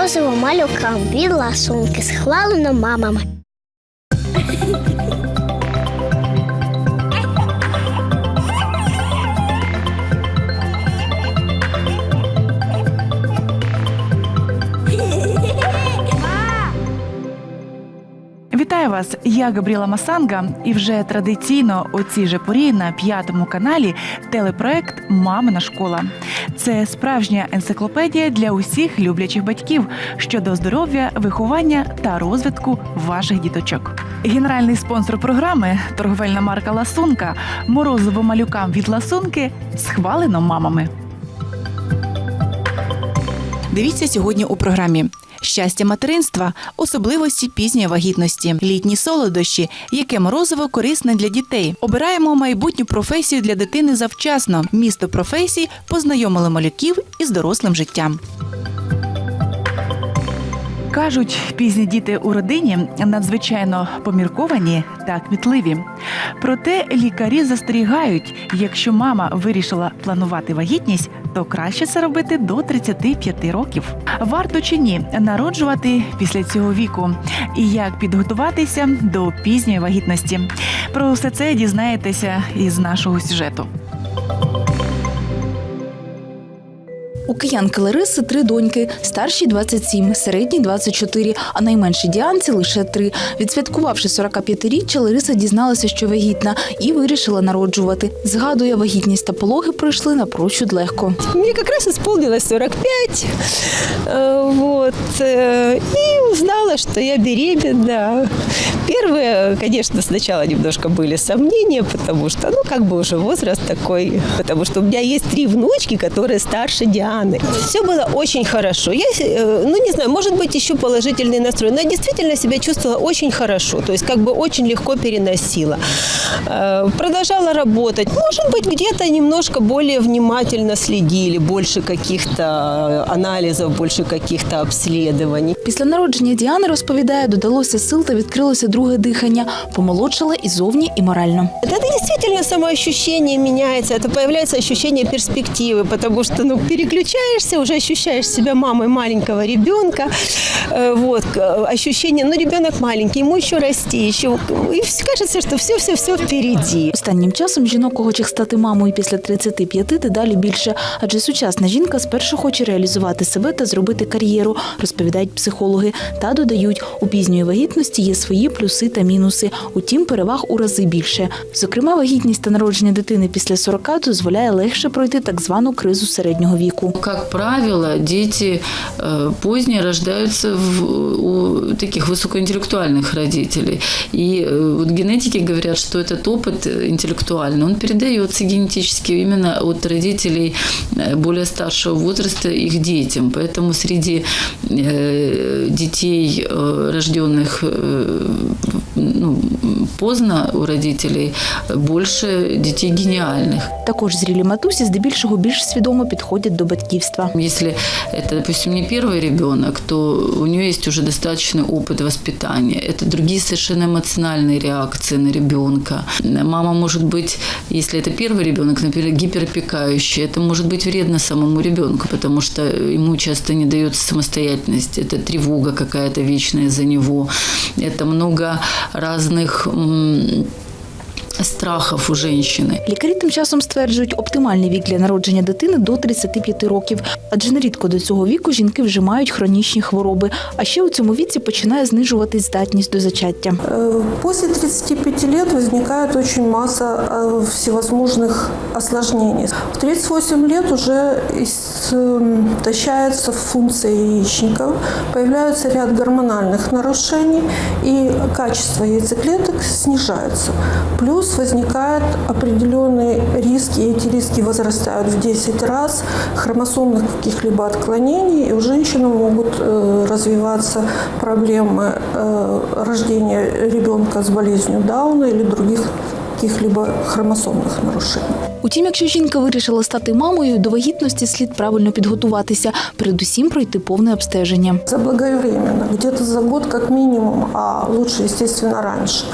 Морозиво малюкам від ласунки схвалено мамами. Вітаю вас! Я Габріла Масанга, і вже традиційно у цій же порі на п'ятому каналі телепроект Мамина школа. Це справжня енциклопедія для усіх люблячих батьків щодо здоров'я, виховання та розвитку ваших діточок. Генеральний спонсор програми торговельна марка Ласунка морозиво малюкам від ласунки схвалено мамами. Дивіться сьогодні у програмі. Щастя материнства, особливості пізньої вагітності, літні солодощі, яке морозиво корисне для дітей. Обираємо майбутню професію для дитини завчасно. Місто професій познайомили малюків із дорослим життям. Кажуть, пізні діти у родині надзвичайно помірковані та кмітливі. Проте лікарі застерігають, якщо мама вирішила планувати вагітність, то краще це робити до 35 років. Варто чи ні народжувати після цього віку, і як підготуватися до пізньої вагітності. Про все це дізнаєтеся із нашого сюжету. У киянки Лариси три доньки, старшій 27, середній 24, а найменшій Діанці лише три. Відсвяткувавши 45-річчя, Лариса дізналася, що вагітна, і вирішила народжувати. Згадує, вагітність та пологи пройшли напрочуд легко. Мне как раз исполнилось 45. э, Вот. э, И узнала, что я беременна. Первые, конечно, сначала немножко были сомнения, потому что, ну, как бы уже возраст такой. Потому что у меня есть три внучки, которые старше Дианы. Все было очень хорошо. Я, э, ну, не знаю, может быть, еще положительный настрой. Но я действительно себя чувствовала очень хорошо. То есть, как бы очень легко переносила. Э, Продолжала работать. Может быть, где-то немножко более внимательно следили, больше каких-то анализов, больше каких-то обследований. Після народження Діани розповідає, додалося сил та відкрилося друге дихання. Помолодшала і зовні, і морально. Это действительно самоощущение меняется, это появляется ощущение перспективы, потому что ну, переключаешься, уже ощущаешь себя мамой маленького ребенка. Э, Вот, к- ощущение, ну, ребенок маленький, ему еще расти, еще, и кажется, что все-все-все впереди. Останнім часом жінок охочих стати мамою після 35 дедалі більше, адже сучасна жінка спершу хоче реалізувати себе та зробити кар'єру, розповідають психологи. Та додають, у пізньої вагітності є свої плюси та мінуси. Утім, переваг у рази більше. Зокрема, вагітність та народження дитини після 40 дозволяє легше пройти так звану кризу середнього віку. Как правило, дети э, позднее рождаются в, у таких высокоинтеллектуальных родителей. И э, вот генетики говорят, что этот опыт э, интеллектуальный, он передается генетически именно от родителей э, более старшего возраста их детям. Поэтому среди э, детей, э, рожденных э, ну, поздно у родителей, больше детей гениальных. Також зрілі матусі здебільшого більш свідомо підходять до батьківства. Если это, допустим, не первый ребенок, то у нее есть уже достаточный опыт воспитания. Это другие совершенно эмоциональные реакции на ребенка. Мама может быть, если это первый ребенок, например, гиперопекающая, это может быть вредно самому ребенку, потому что ему часто не дается самостоятельность. Это тревога какая-то вечная за него. Это много разных м, страхов у женщины. Лікарі тим часом стверджують, оптимальний вік для народження дитини до 35 років, адже нерідко до цього віку жінки вже мають хронічні хвороби. А ще у цьому віці починає знижуватись здатність до зачаття. Э, После 35 лет возникает очень масса э, всевозможных осложнений. В 38 лет уже истощается функция яичников, появляется ряд гормональных нарушений, и качество яйцеклеток снижается. Плюс возникают определенные риски, и эти риски возрастают в 10 раз хромосомных каких-либо отклонений, и у женщины могут э, развиваться проблемы э, рождения ребенка с болезнью Дауна или других каких-либо хромосомных нарушений. Утім, якщо жінка вирішила стати мамою, до вагітності слід правильно підготуватися, передусім пройти повне обстеження. Заблаговременно, где-то за год как минимум, а лучше, естественно, раньше.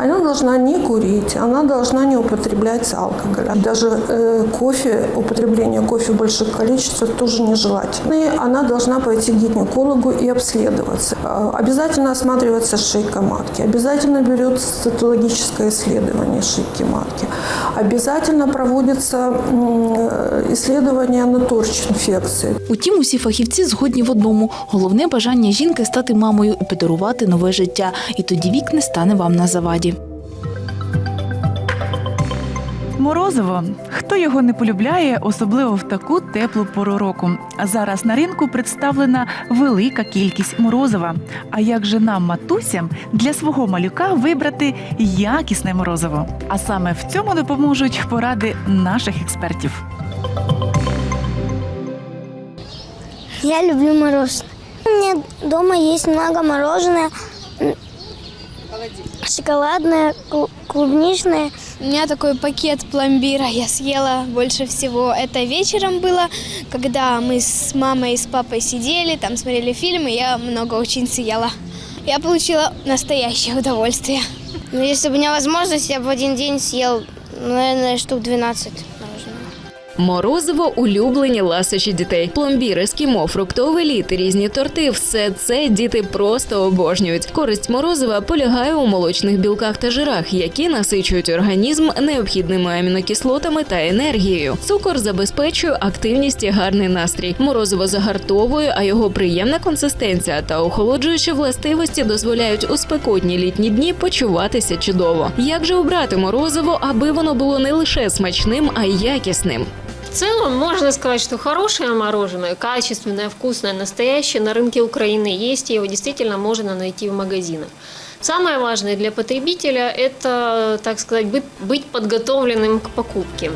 Она должна не курить, она должна не употреблять алкоголь. Даже э, кофе, употребление кофе в больших количествах тоже нежелательно. И она должна пойти к гинекологу и обследоваться. Э, Обязательно осматривается шейка матки, обязательно берется цитологическое исследование шейки матки, обязательно проводится м, э, исследование на торч-инфекции. Утім, усі фахівці згодні в одному: головне бажання жінки стати мамою і подарувати нове життя. І тоді вік не стане вам на заваді. Морозиво. Хто його не полюбляє, особливо в таку теплу пору року. А зараз на ринку представлена велика кількість морозива. А як же нам, матусям, для свого малюка вибрати якісне морозиво? А саме в цьому допоможуть поради наших експертів. Я люблю мороженое. У меня дома есть много мороженое. Шоколадное, клубничное. У меня такой пакет пломбира я съела больше всего. Это вечером было, когда мы с мамой и с папой сидели, там смотрели фильмы, я много очень съела. Я получила настоящее удовольствие. Но если бы у меня возможность, я бы в один день съел, наверное, штук 12 мороженого. Морозиво улюблені ласощі дітей. Пломбір, ескімо, фруктовий лід, різні торти все це діти просто обожнюють. Користь морозива полягає у молочних білках та жирах, які насичують організм необхідними амінокислотами та енергією. Цукор забезпечує активність і гарний настрій. Морозиво загартовує, а його приємна консистенція та охолоджуючі властивості дозволяють у спекотні літні дні почуватися чудово. Як же обрати морозиво, аби воно було не лише смачним, а й якісним? В целом можно сказать, что хорошее мороженое, качественное, вкусное, настоящее на рынке Украины есть, и его действительно можно найти в магазинах. Самое важное для потребителя – это, так сказать, быть, быть подготовленным к покупке.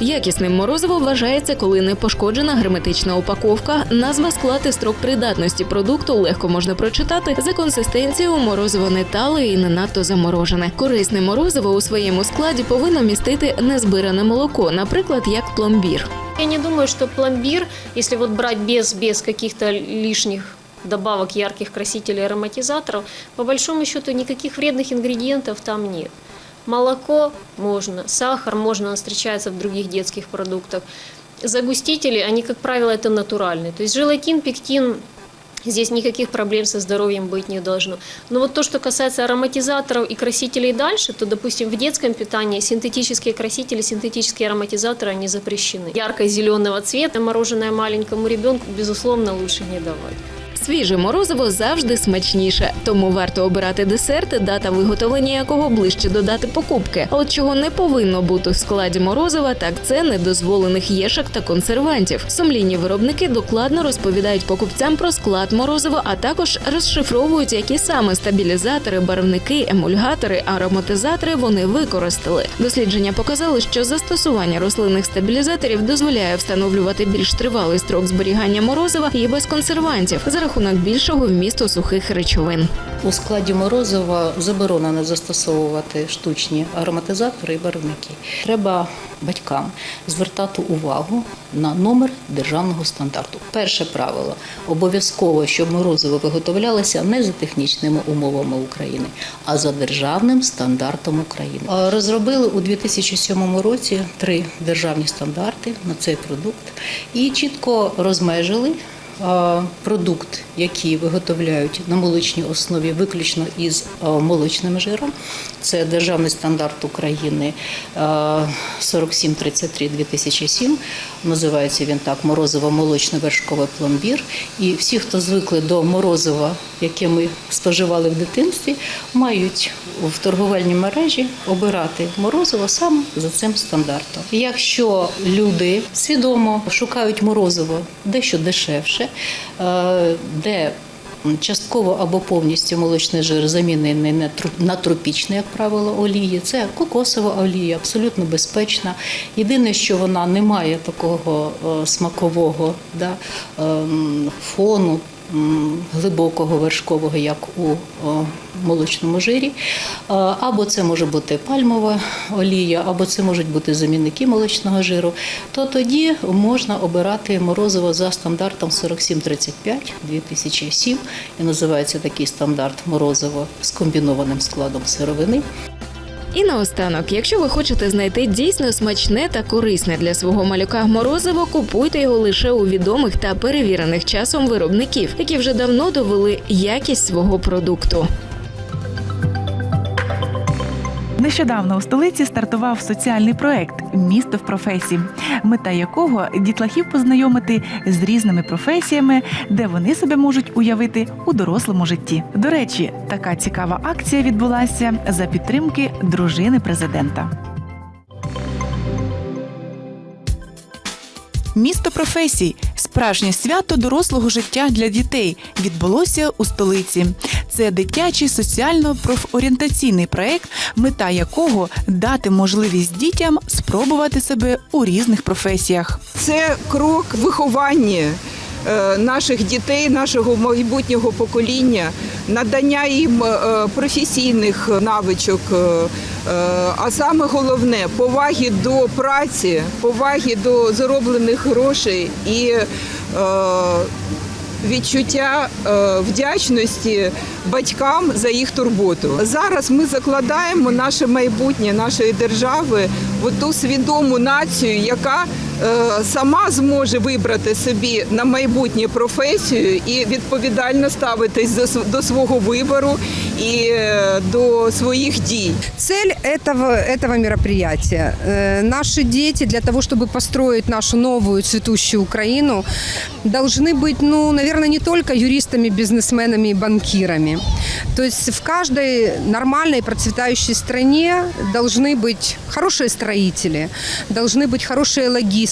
Якісним морозиво вважається, коли не пошкоджена герметична упаковка, назва склад і строк придатності продукту легко можна прочитати. За консистенцією морозиво не тале і не надто заморожене. Корисне морозиво у своєму складі повинно містити незбиране молоко, наприклад, як пломбір. Я не думаю, что пломбир, если вот брать без, без каких-то лишних добавок ярких красителей ароматизаторов, по большому счету никаких вредных ингредиентов там нет. Молоко можно, сахар можно, он встречается в других детских продуктах. Загустители, они, как правило, это натуральные. То есть желатин, пектин, Здесь никаких проблем со здоровьем быть не должно. Но вот то, что касается ароматизаторов и красителей дальше, то, допустим, в детском питании синтетические красители, синтетические ароматизаторы, они запрещены. Ярко-зеленого цвета мороженое маленькому ребенку, безусловно, лучше не давать. Свіже морозиво завжди смачніше, тому варто обирати десерти, дата виготовлення якого ближче до дати покупки. От чого не повинно бути в складі морозива, так це недозволених єшок та консервантів. Сумлінні виробники докладно розповідають покупцям про склад морозива, а також розшифровують, які саме стабілізатори, барвники, емульгатори, ароматизатори вони використали. Дослідження показали, що застосування рослинних стабілізаторів дозволяє встановлювати більш тривалий строк зберігання морозива і без консервантів за рахунок більшого вмісту сухих речовин. У складі морозива заборонено застосовувати штучні ароматизатори і барвники. Треба батькам звертати увагу на номер державного стандарту. Перше правило обов'язково, щоб морозиво виготовлялося не за технічними умовами України, а за державним стандартом України. Розробили у 2007 році три державні стандарти на цей продукт і чітко розмежили продукт, який виготовляють на молочній основі виключно із молочним жиром. Це державний стандарт України е, 4733-2007. Називається він так морозиво молочно-вершковий пломбір. І всі, хто звикли до морозива, яке ми споживали в дитинстві, мають в торговельній мережі обирати морозиво саме за цим стандартом. Якщо люди свідомо шукають морозиво дещо дешевше, де Частково або повністю молочний жир замінений на тропічний, як правило, олії. Це кокосова олія, абсолютно безпечна. Єдине, що вона не має такого е, смакового да, ем, фону глибокого вершкового, як у молочному жирі, або це може бути пальмова олія, або це можуть бути замінники молочного жиру, то тоді можна обирати морозиво за стандартом 4735 2007 і називається такий стандарт морозиво з комбінованим складом сировини. І наостанок, якщо ви хочете знайти дійсно смачне та корисне для свого малюка морозиво, купуйте його лише у відомих та перевірених часом виробників, які вже давно довели якість свого продукту. Нещодавно у столиці стартував соціальний проект Місто в професії, мета якого дітлахів познайомити з різними професіями, де вони себе можуть уявити у дорослому житті. До речі, така цікава акція відбулася за підтримки дружини президента. Місто професій справжнє свято дорослого життя для дітей відбулося у столиці. Це дитячий соціально-профорієнтаційний проект, мета якого дати можливість дітям спробувати себе у різних професіях. Це крок виховання е, наших дітей, нашого майбутнього покоління, надання їм е, професійних навичок, е, а саме головне поваги до праці, поваги до зароблених грошей і відчуття е, вдячності батькам за їх турботу. Зараз ми закладаємо наше майбутнє нашої держави в ту свідому націю, яка сама зможе вибрати собі на майбутнє професію і відповідально ставитись до, св- до свого вибору і е, до своїх дій. Цель этого, этого мероприятия. э, Наши дети для того, чтобы построить нашу новую цветущую Украину, должны быть, ну, наверное, не только юристами, бизнесменами и банкирами. То есть в каждой нормальной процветающей стране должны быть хорошие строители, должны быть хорошие логисты,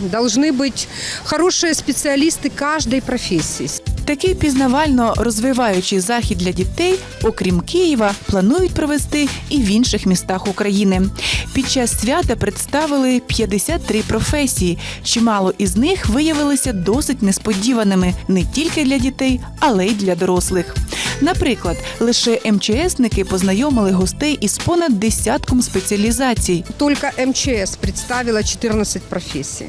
должны быть хорошие специалисты каждой профессии. Такий пізнавально розвиваючий захід для дітей, окрім Києва, планують провести і в інших містах України. Під час свята представили 53 професії. Чимало із них виявилися досить несподіваними не тільки для дітей, але й для дорослих. Наприклад, лише МЧСники познайомили гостей із понад десятком спеціалізацій. Только МЧС представила 14 профессий.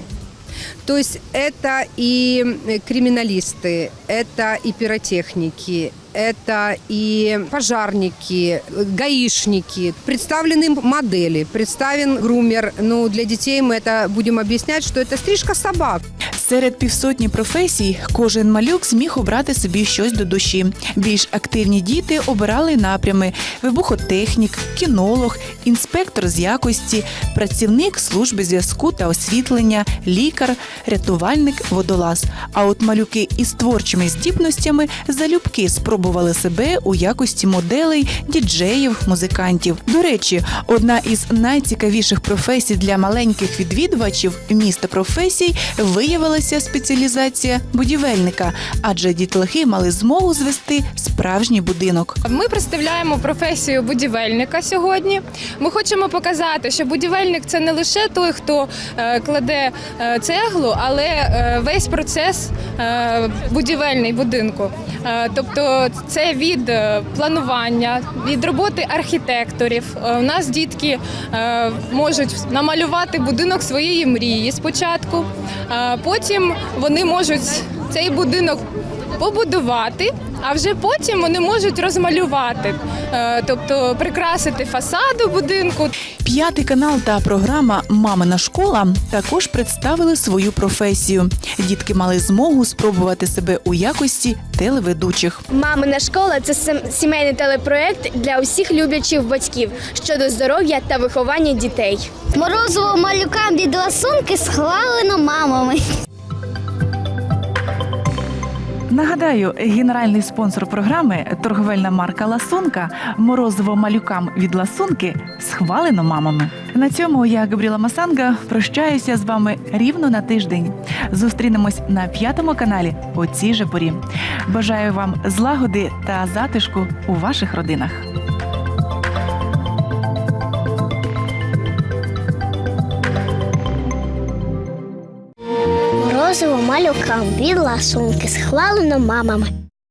То есть это и криминалисты, это и пиротехники, это и пожарники, гаишники. Представлены модели, представлен грумер. Ну, для детей мы это будем объяснять, что это стрижка собак. Серед півсотні професій кожен малюк зміг обрати собі щось до душі. Більш активні діти обирали напрями: вибухотехнік, кінолог, інспектор з якості, працівник служби зв'язку та освітлення, лікар, рятувальник, водолаз. А от малюки із творчими здібностями залюбки спробували себе у якості моделей, діджеїв, музикантів. До речі, одна із найцікавіших професій для маленьких відвідувачів міста професій виявилася спеціалізація будівельника, адже дітлахи мали змогу звести справжній будинок. Ми представляємо професію будівельника сьогодні. Ми хочемо показати, що будівельник це не лише той, хто е, кладе е, цеглу, але е, весь процес будівельний будинку. Тобто це від е, планування, від роботи архітекторів. Е, У нас дітки е, можуть намалювати будинок своєї мрії спочатку, потім вони можуть цей будинок побудувати, а вже потім вони можуть розмалювати, е, тобто прикрасити фасаду будинку. П'ятий канал та програма Мамина школа також представили свою професію. Дітки мали змогу спробувати себе у якості телеведучих. Мамина школа це сімейний телепроект для усіх люблячих батьків щодо здоров'я та виховання дітей. Морозиво малюкам від ласунки схвалено мамами. Нагадаю, генеральний спонсор програми торговельна марка Ласунка морозиво малюкам від ласунки схвалено мамами. На цьому я Габріла Масанга прощаюся з вами рівно на тиждень. Зустрінемось на п'ятому каналі у цій же порі. Бажаю вам злагоди та затишку у ваших родинах. Морозиво малюкам від ласунки, схвалено мамами.